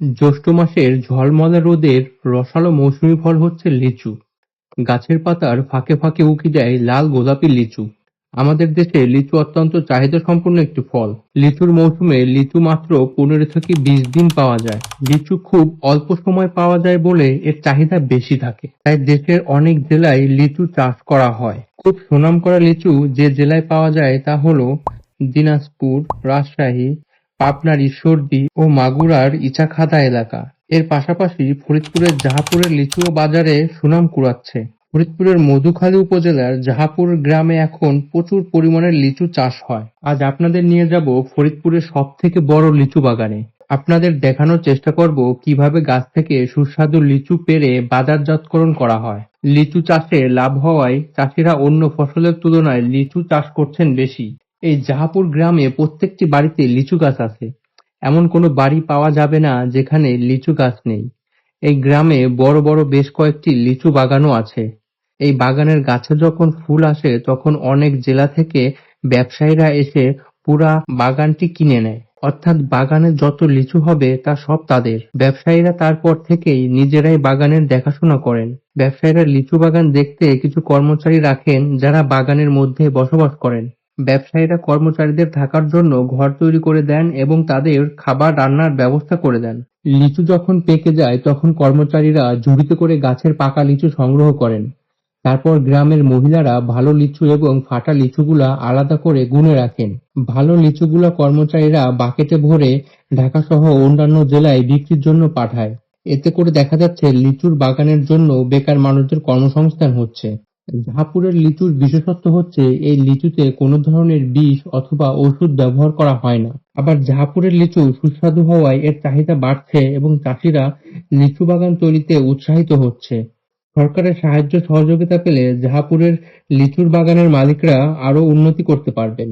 জ্যৈষ্ঠ মাসের ঝলমলে রোদের রসালো মৌসুমি ফল হচ্ছে লিচু। গাছের পাতার ফাঁকে ফাঁকে উকি দেয় লাল গোলাপি লিচু। আমাদের দেশে লিচু অত্যন্ত চাহিদা চাহিদাসম্পন্ন একটি ফল। লিচুর মৌসুমে লিচু মাত্র পনেরো থেকে বিশ দিন পাওয়া যায়। লিচু খুব অল্প সময় পাওয়া যায় বলে এর চাহিদা বেশি থাকে। তাই দেশের অনেক জেলায় লিচু চাষ করা হয়। খুব সুনাম করা লিচু যে জেলায় পাওয়া যায় তা হল দিনাজপুর, রাজশাহী, পাবনার ঈশ্বরদী ও মাগুরার ইচাখাদা এলাকা। এর পাশাপাশি ফরিদপুরের জাহাপুরের লিচুও বাজারে সুনাম কুড়াচ্ছে। ফরিদপুরের মধুখালী উপজেলার জাহাপুর গ্রামে এখন প্রচুর পরিমাণে লিচু চাষ হয়। আজ আপনাদের নিয়ে যাব ফরিদপুরের সব থেকে বড় লিচু বাগানে। আপনাদের দেখানোর চেষ্টা করব কীভাবে গাছ থেকে সুস্বাদু লিচু পেড়ে বাজারজাতকরণ করা হয়। লিচু চাষে লাভ হওয়ায় চাষিরা অন্য ফসলের তুলনায় লিচু চাষ করছেন বেশি। এই জাহাপুর গ্রামে প্রত্যেকটি বাড়িতে লিচু গাছ আছে। এমন কোনো বাড়ি পাওয়া যাবে না যেখানে লিচু গাছ নেই। এই গ্রামে বড় বড় বেশ কয়েকটি লিচু বাগানও আছে। এই বাগানের গাছে যখন ফুল আসে, তখন অনেক জেলা থেকে ব্যবসায়ীরা এসে পুরা বাগানটি কিনে নেয়। অর্থাৎ বাগানে যত লিচু হবে, তা সব তাদের। ব্যবসায়ীরা তারপর থেকেই নিজেরাই বাগানের দেখাশোনা করেন। ব্যবসায়ীরা লিচু বাগান দেখতে কিছু কর্মচারী রাখেন যারা বাগানের মধ্যে বসবাস করেন। ব্যবসায়ীরা কর্মচারীদের থাকার জন্য ঘর তৈরি করে দেন এবং তাদের খাবার রান্নার ব্যবস্থা করে দেন। লিচু যখন পেকে যায়, তখন কর্মচারীরা ঝুড়িতে করে গাছের পাকা লিচু সংগ্রহ করেন। তারপর গ্রামের মহিলারা ভালো লিচু এবং ফাটা লিচুগুলা আলাদা করে গুনে রাখেন। ভালো লিচুগুলা কর্মচারীরা বাকেটে ভরে ঢাকাসহ অন্যান্য জেলায় বিক্রির জন্য পাঠায়। এতে করে দেখা যাচ্ছে, লিচুর বাগানের জন্য বেকার মানুষদের কর্মসংস্থান হচ্ছে। জাহাপুরের লিচুর বিশেষত্ব হচ্ছে এই লিচুতে কোনো ধরনের বিষ অথবা ওষুধ ব্যবহার করা হয় না। আবার জাহাপুরের লিচু সুস্বাদু হওয়ায় এর চাহিদা বাড়ছে এবং চাষিরা লিচু বাগান তৈরিতে উৎসাহিত হচ্ছে। সরকারের সাহায্য সহযোগিতা পেলে জাহাপুরের লিচুর বাগানের মালিকরা আরও উন্নতি করতে পারবেন।